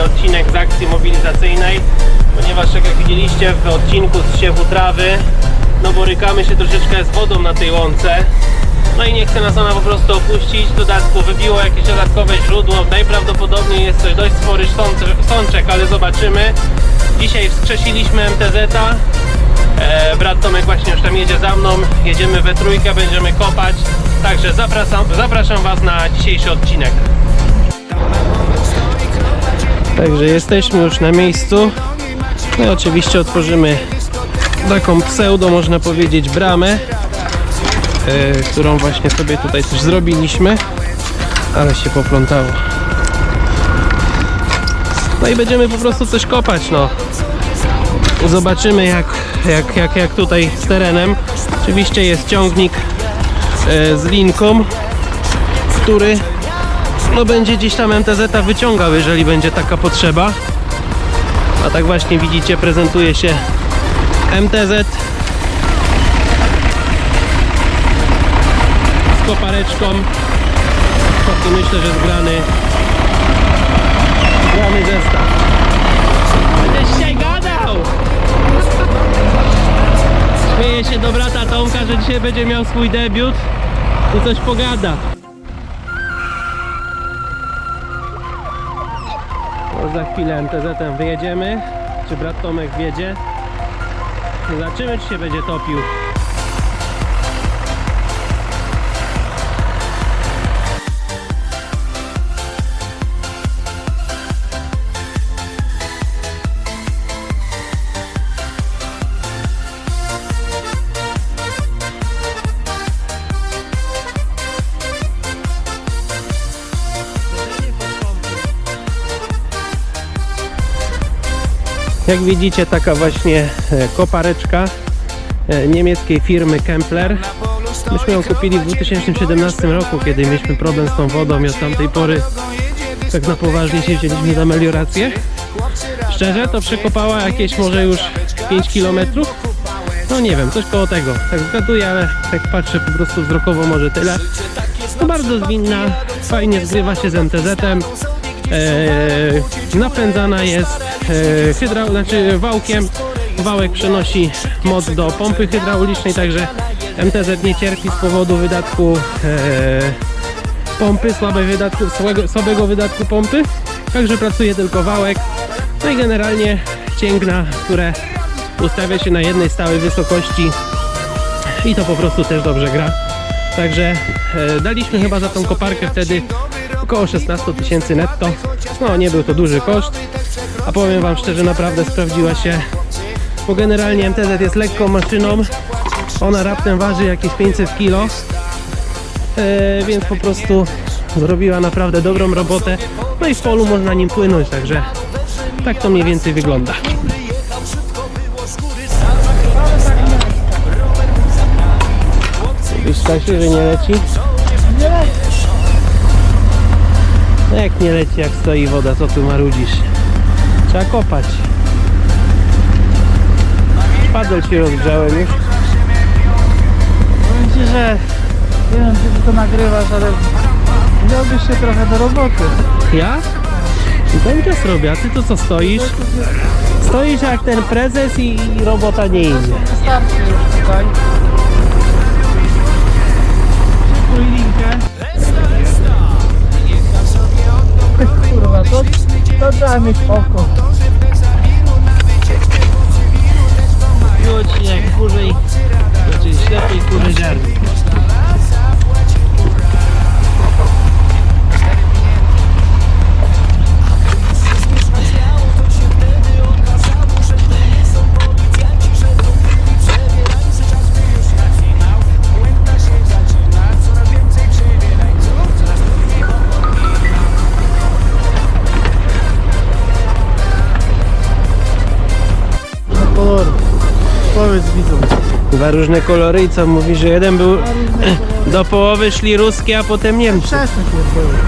odcinek z akcji mobilizacyjnej, ponieważ jak widzieliście w odcinku z siewu trawy, no borykamy się troszeczkę z wodą na tej łące. No i nie chce nas ona po prostu opuścić. W dodatku wybiło jakieś dodatkowe źródło. Najprawdopodobniej jest coś dość spory sąc- sączek, ale zobaczymy. Dzisiaj wskrzesiliśmy MTZ-a. E, brat Tomek właśnie już tam jedzie za mną. Jedziemy we trójkę, będziemy kopać. Także zapraszam, zapraszam Was na dzisiejszy odcinek. Także jesteśmy już na miejscu. No i oczywiście otworzymy taką pseudo, można powiedzieć, bramę, e, którą właśnie sobie tutaj też zrobiliśmy, ale się poplątało. No i będziemy po prostu coś kopać, no. Zobaczymy jak, jak, jak, jak tutaj z terenem. Oczywiście jest ciągnik e, z linką, który no będzie gdzieś tam MTZ wyciągał, jeżeli będzie taka potrzeba. A tak właśnie widzicie, prezentuje się MTZ z kopareczką. Taki myślę, że zgrany zgrany zestaw. Będę dzisiaj gadał! Śmieje się do brata Tomka, że dzisiaj będzie miał swój debiut i coś pogada. Za chwilę MTZ-em wyjedziemy. Czy brat Tomek wjedzie? Zobaczymy, czy się będzie topił. Jak widzicie, taka właśnie e, kopareczka e, niemieckiej firmy Kempler. Myśmy ją kupili w 2017 roku, kiedy mieliśmy problem z tą wodą i od tamtej pory tak na poważnie się wzięliśmy za meliorację. Szczerze, to przekopała jakieś może już 5 km. No nie wiem, coś koło tego. Tak zgaduję, ale tak patrzę po prostu wzrokowo może tyle. No bardzo zwinna, fajnie zgrywa się z MTZ-em. Eee, napędzana jest e, hydrau, znaczy wałkiem. Wałek przenosi moc do pompy hydraulicznej, także MTZ nie cierpi z powodu wydatku e, pompy, słabej wydatku, słabego, słabego wydatku pompy. Także pracuje tylko wałek. No i generalnie cięgna, które ustawia się na jednej stałej wysokości i to po prostu też dobrze gra. Także e, daliśmy chyba za tą koparkę wtedy około 16 tysięcy netto. No nie był to duży koszt, a powiem Wam szczerze, naprawdę sprawdziła się, bo generalnie MTZ jest lekką maszyną, ona raptem waży jakieś 500 kg, e, więc po prostu zrobiła naprawdę dobrą robotę, no i w polu można nim płynąć, także tak to mniej więcej wygląda. Wiesz Stasiu, że nie leci? No jak nie leci, jak stoi woda, co tu marudzisz? Trzeba kopać. Padel ci rozgrzałem już. Powiem Ci, że nie wiem czy to nagrywasz, ale wziąłbyś się trochę do roboty. Ja? I ten czas robię, a ty to co stoisz? Stoisz jak ten prezes i, i robota nie idzie. Wystarczy już tutaj. Przykuj linkę. To trzeba mieć oko. Było ci jak kurzej, znaczy ślepej kurzej ziarni. Dwa różne kolory i co mówi, że jeden był... Do połowy szli ruskie, a potem Niemcy. Przestań pierdolę.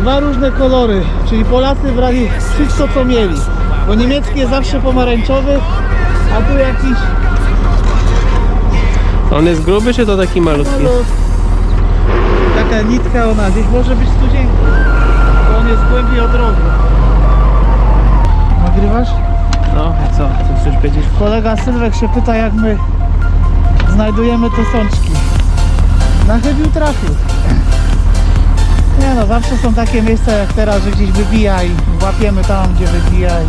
Dwa różne kolory, czyli Polacy brali wszystko co mieli. Bo niemiecki jest zawsze pomarańczowy, a tu jakiś On jest gruby czy to taki malutki? taka nitka ona gdzieś może być studzienka. Bo on jest głębiej od rogu. Nagrywasz? No, a co? Chcesz powiedzieć? Kolega Sylwek się pyta jak my znajdujemy te sączki. Na chybił trafił. Nie no, zawsze są takie miejsca jak teraz, że gdzieś wybija i łapiemy tam, gdzie wybija. I...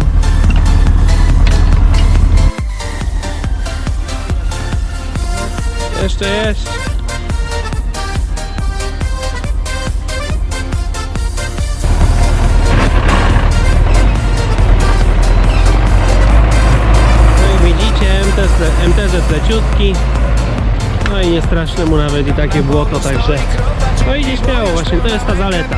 Jeszcze, jeszcze. No widzicie, MTZ, MTZ leciutki. I nie straszne mu nawet i takie błoto, także no idzie śmiało właśnie, to jest ta zaleta.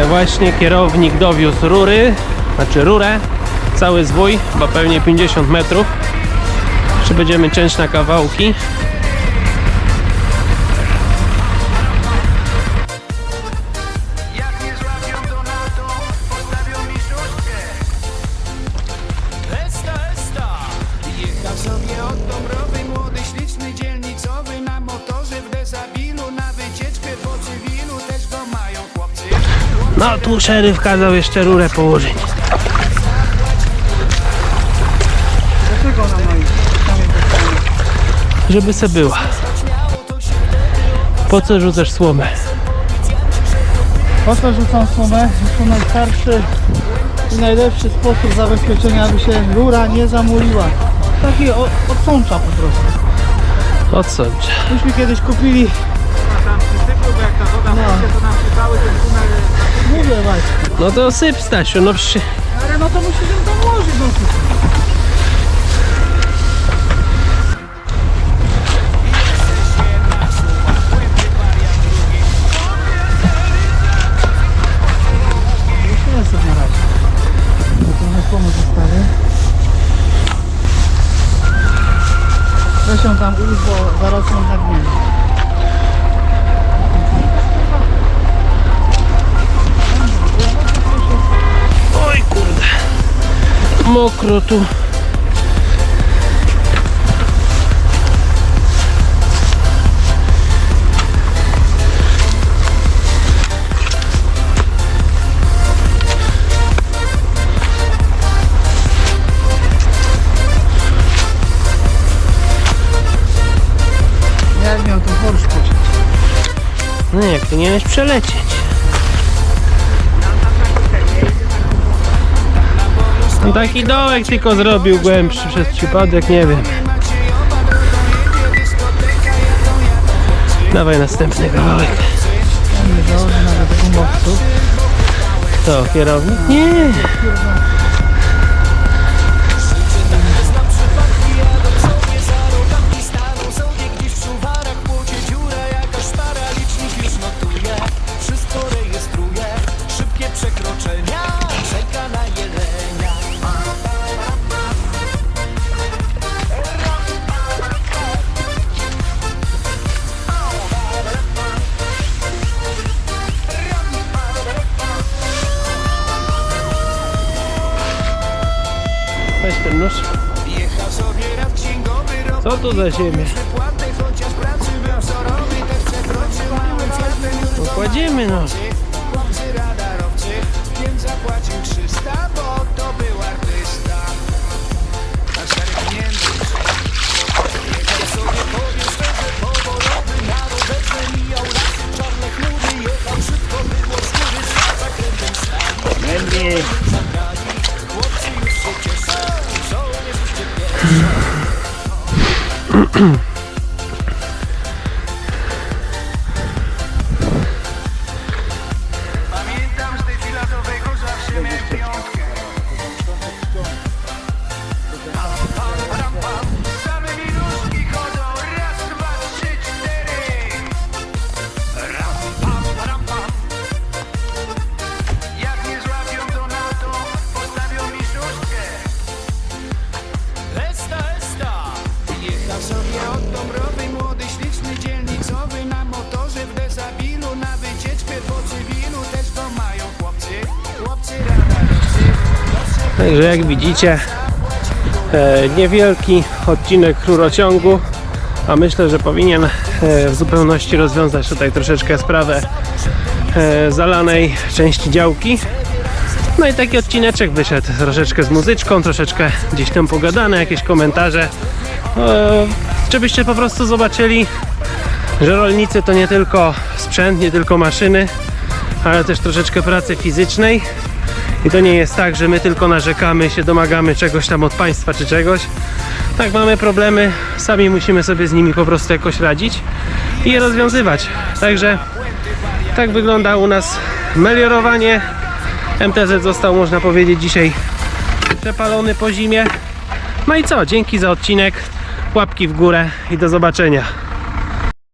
Właśnie, kierownik dowiózł rury, znaczy rurę, cały zwój, bo pewnie 50 metrów. Jeszcze będziemy ciąć na kawałki. No tu szeryf kazał jeszcze rurę położyć. Dlaczego ona ma? Żeby se była. Po co rzucasz słomę? Po to rzucam sumę, jest to najstarszy i najlepszy sposób zabezpieczenia, aby się rura nie zamuliła. Taki o- odsącza po prostu. Odsądź. Myśmy kiedyś kupili. No. Mówię właśnie. No to syp Stasiu, no przecież... Ale no to musimy to włożyć do zostały. Weź ją tam ujść, bo zaraz ją nagniemy. Mokro tu. Jak miał ten forsz? No jak ty nie wiesz przelecieć. Taki dołek tylko zrobił głębszy przez przypadek, nie wiem. Dawaj następny kawałek. Nie nawet. To kierownik? Nie. Co to za ziemia? No. Pokładziemy nas. Mm-hmm. Także jak widzicie, e, niewielki odcinek rurociągu, a myślę, że powinien e, w zupełności rozwiązać tutaj troszeczkę sprawę e, zalanej części działki. No i taki odcineczek wyszedł troszeczkę z muzyczką, troszeczkę gdzieś tam pogadane, jakieś komentarze. E, żebyście po prostu zobaczyli, że rolnicy to nie tylko sprzęt, nie tylko maszyny, ale też troszeczkę pracy fizycznej. I to nie jest tak, że my tylko narzekamy, się domagamy czegoś tam od państwa czy czegoś. Tak, mamy problemy, sami musimy sobie z nimi po prostu jakoś radzić i je rozwiązywać. Także tak wygląda u nas meliorowanie. MTZ został, można powiedzieć, dzisiaj przepalony po zimie. No i co, dzięki za odcinek, łapki w górę i do zobaczenia.